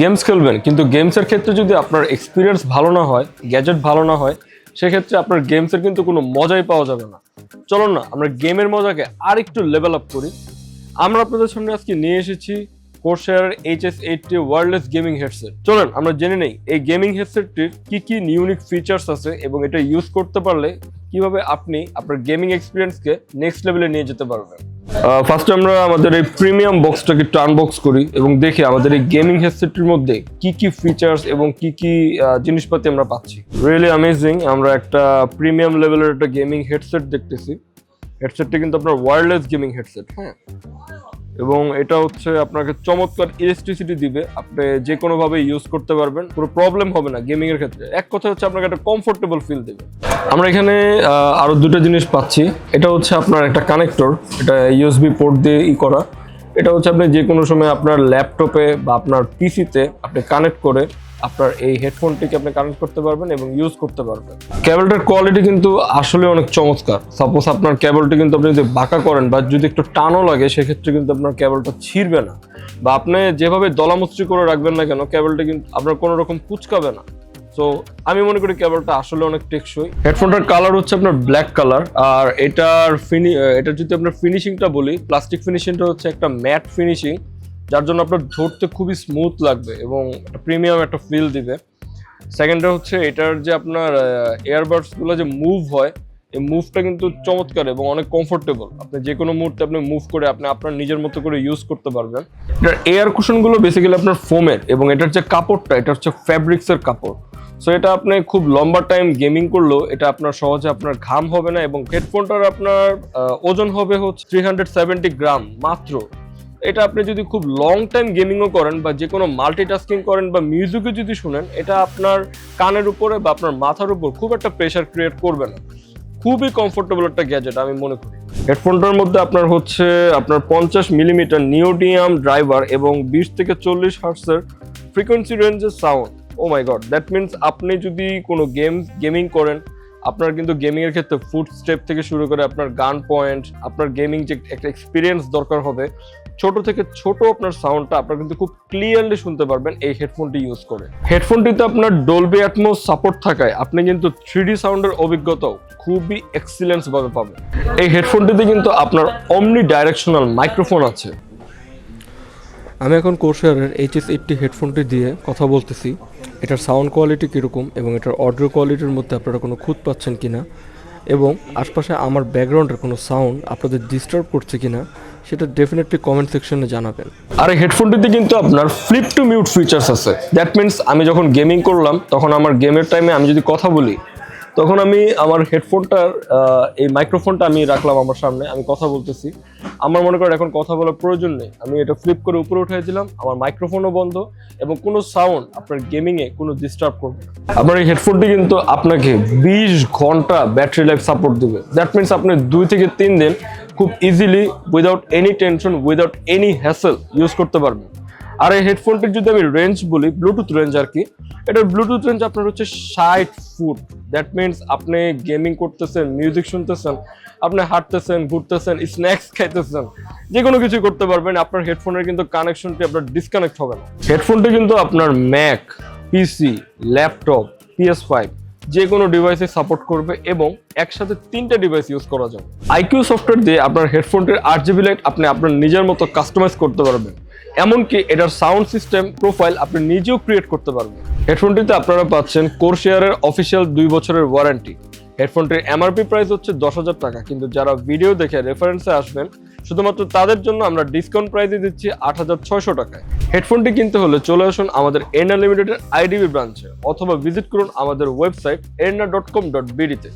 Games খেলবেন, কিন্তু গেমসের ক্ষেত্রে যদি আপনার এক্সপিরিয়েন্স ভালো না হয় গ্যাজেট ভালো না হয়, সেক্ষেত্রে আপনার গেমসের কিন্তু কোনো মজাই পাওয়া যাবে না। চলুন না, আমরা গেমের মজাকে আর একটু লেভেল আপ করি। আমরা আপনাদের সামনে আজকে নিয়ে এসেছি কোর্সের HS eighty wireless gaming headset চলুন, আমরা জেনে নেই, এই গেমিং হেডসেটটির কি কি ইউনিক ফিচার্স আছে এবং এটা ইউজ করতে পারলে কীভাবে আপনি আপনার গেমিং এক্সপিরিয়েন্সকে নেক্সট লেভেলে নিয়ে যেতে পারবেন। ফার্স্ট আমরা আমাদের এই প্রিমিয়াম বক্সটাকে একটু আনবক্স করি এবং দেখি আমাদের এই গেমিং হেডসেটটির মধ্যে কি কি ফিচার্স এবং কি কি জিনিসপাতি আমরা পাচ্ছি। রিয়েলি অ্যামেজিং আমরা একটা প্রিমিয়াম লেভেলের একটা গেমিং হেডসেট দেখতেছি। হেডসেটটা কিন্তু আপনার ওয়্যারলেস গেমিং হেডসেট হ্যাঁ? এবং এটা হচ্ছে আপনাকে চমৎকার ইলেকট্রিসিটি দিবে। আপনি যে কোনো ভাবে ইউজ করতে পারবেন, কোনো প্রবলেম হবে না গেমিং এর ক্ষেত্রে। এক কথা হচ্ছে আপনাকে একটা কমফোর্টেবল ফিল দেবে। আমরা এখানে আরও দুটো জিনিস পাচ্ছি। এটা হচ্ছে আপনার একটা কানেক্টর এটা ইউএসবি পোর্ট দিয়ে ই করা। এটা হচ্ছে আপনি যে কোনো সময় আপনার ল্যাপটপে বা আপনার পিসিতে আপনি কানেক্ট করে আপনার এই হেডফোনটিকে আপনি কানেক্ট করতে পারবেন এবং ইউজ করতে পারবেন। কেবলটার কোয়ালিটি কিন্তু আসলে অনেক চমৎকার। সাপোজ আপনার কেবলটি কিন্তু আপনি যদি বাঁকা করেন বা যদি একটু টানও লাগে, সেক্ষেত্রে কিন্তু আপনার কেবলটা ছিঁড়বে না। বা আপনি যেভাবে দলামুচি করে রাখবেন না কেন কেবলটা কিন্তু আপনার কোনো রকম কুচকাবে না। সো আমি মনে করি কেবলটা আসলে অনেক টেকসই। হেডফোনটার কালার হচ্ছে আপনার ব্ল্যাক কালার আর এটার ফিনি এটা যদি আপনার ফিনিশিংটা বলি প্লাস্টিক ফিনিশিংটা হচ্ছে একটা ম্যাট ফিনিশিং যার জন্য আপনার ধরতে খুবই স্মুথ লাগবে এবং একটা প্রিমিয়াম একটা ফিল দিবে। সেকেন্ডটা হচ্ছে এটার যে আপনার এয়ারবাডসগুলো যে মুভ হয়, এই মুভটা কিন্তু চমৎকার এবং অনেক কমফোর্টেবল আপনি যে কোনো মুহূর্তে আপনি মুভ করে আপনি আপনার নিজের মতো করে ইউজ করতে পারবেন। এটার এয়ার কুশনগুলো বেসিক্যালি আপনার ফোমের এবং এটার যে কাপড়টা, এটা হচ্ছে ফ্যাব্রিক্সের কাপড়। সো এটা আপনি খুব লম্বা টাইম গেমিং করলেও এটা আপনার সহজে আপনার ঘাম হবে না এবং হেডফোনটার আপনার ওজন হবে হচ্ছে থ্রি হান্ড্রেড সেভেন্টি গ্রাম মাত্র। এটা আপনি যদি খুব লং টাইম গেমিংও করেন বা যে কোনো মাল্টিটাস্কিং করেন বা মিউজিকও যদি শুনেন, এটা আপনার কানের উপরে বা আপনার মাথার উপর খুব একটা প্রেশার ক্রিয়েট করবে না। খুবই কমফোর্টেবল একটা গ্যাজেট আমি মনে করি। হেডফোনটার মধ্যে আপনার হচ্ছে, আপনার পঞ্চাশ মিলিমিটার নিওডিয়াম ড্রাইভার এবং বিশ থেকে চল্লিশ হার্টসের ফ্রিকোয়েন্সি রেঞ্জের sound O my God that means আপনি যদি কোনো গেম গেমিং করেন, আপনার কিন্তু গেমিং এর ক্ষেত্রে ফুড স্টেপ থেকে শুরু করে আপনার গান পয়েন্ট আপনার গেমিং যে একটা এক্সপিরিয়েন্স দরকার হবে, ছোট থেকে ছোট আপনার সাউন্ডটা আপনার কিন্তু খুব ক্লিয়ারলি শুনতে পারবেন এই হেডফোনটি ইউজ করে। হেডফোনটিতে আপনার ডলবি অ্যাটমোস সাপোর্ট থাকায় আপনি কিন্তু থ্রি সাউন্ডের অভিজ্ঞতাও খুবই এক্সিলেন্স ভাবে পাবেন। এই হেডফোনটিতে কিন্তু আপনার অমনি ডাইরেকশনাল মাইক্রোফোন আছে। আমি এখন কোর্সারের এইচএস এইটটি হেডফোনটি দিয়ে কথা বলতেছি। এটার সাউন্ড কোয়ালিটি কীরকম এবং এটার অডিও কোয়ালিটির মধ্যে আপনারা কোনো খুঁত পাচ্ছেন কি না এবং আশপাশে আমার ব্যাকগ্রাউন্ডের কোনো সাউন্ড আপনাদের ডিস্টার্ব করছে কি না সেটা ডেফিনেটলি কমেন্ট সেকশনে জানাবেন। আর এই হেডফোনটিতে কিন্তু আপনার ফ্লিপ টু মিউট ফিচার্স আছে। দ্যাট মিনস আমি যখন গেমিং করলাম, তখন আমার গেমের টাইমে আমি যদি কথা বলি, তখন আমি আমার হেডফোনটার এই মাইক্রোফোনটা আমি রাখলাম আমার সামনে, আমি কথা বলতেছি। আমার মনে করেন এখন কথা বলার প্রয়োজন নেই। আমি এটা ফ্লিপ করে উপরে উঠে দিলাম, আমার মাইক্রোফোনও বন্ধ এবং কোনো সাউন্ড আপনার গেমিংয়ে কোনো ডিস্টার্ব করবে। আপনার এই হেডফোনটি কিন্তু আপনাকে বিশ ঘণ্টা ব্যাটারি লাইফ সাপোর্ট দেবে। দ্যাট মিনস আপনি দুই থেকে তিন দিন খুব easily without any tension without any hassle use করতে পারবেন। আর এই হেডফোনটির যদি আমি রেঞ্জ বলি ব্লুটুথ রেঞ্জ আর কি, এটার ব্লুটুথ রেঞ্জ আপনার হচ্ছে ষাট ফুট। দ্যাট মিনস আপনি গেমিং করতেছেন মিউজিক শুনতেছেন, আপনি হাঁটতেছেন, ঘুরতেছেন স্ন্যাক্স খাইতেছেন যে কোনো কিছু করতে পারবেন। আপনার হেডফোনের কিন্তু কানেকশনটি আপনার ডিসকানেক্ট হবে না। হেডফোনটি কিন্তু আপনার Mac PC laptop PS five যে কোনো ডিভাইসে সাপোর্ট করবে এবং একসাথে তিনটা ডিভাইস ইউজ করা যাবে আইকিউ সফটওয়্যার দিয়ে আপনার হেডফোনটির আট জিবি লাইট আপনি আপনার নিজের মতো কাস্টমাইজ করতে পারবেন। এমনকি এটার সাউন্ড সিস্টেম প্রোফাইল আপনি নিজেও ক্রিয়েট করতে পারবেন। হেডফোনটিতে আপনারা পাচ্ছেন কোরশিয়ারের অফিসিয়াল দুই বছরের ওয়ারেন্টি হেডফোনটির এমআরপি প্রাইস হচ্ছে দশ হাজার টাকা, কিন্তু যারা ভিডিও দেখে রেফারেন্সে আসবেন, শুধুমাত্র তাদের জন্য আমরা ডিসকাউন্ট প্রাইসে দিচ্ছি আট হাজার ছয়শো টাকায়। হেডফোনটি কিনতে হলে চলে আসুন আমাদের এনআ লিমিটেডের আইডিবি ব্রাঞ্চে অথবা ভিজিট করুন আমাদের ওয়েবসাইট এনআ ডট কম ডট বিডিতে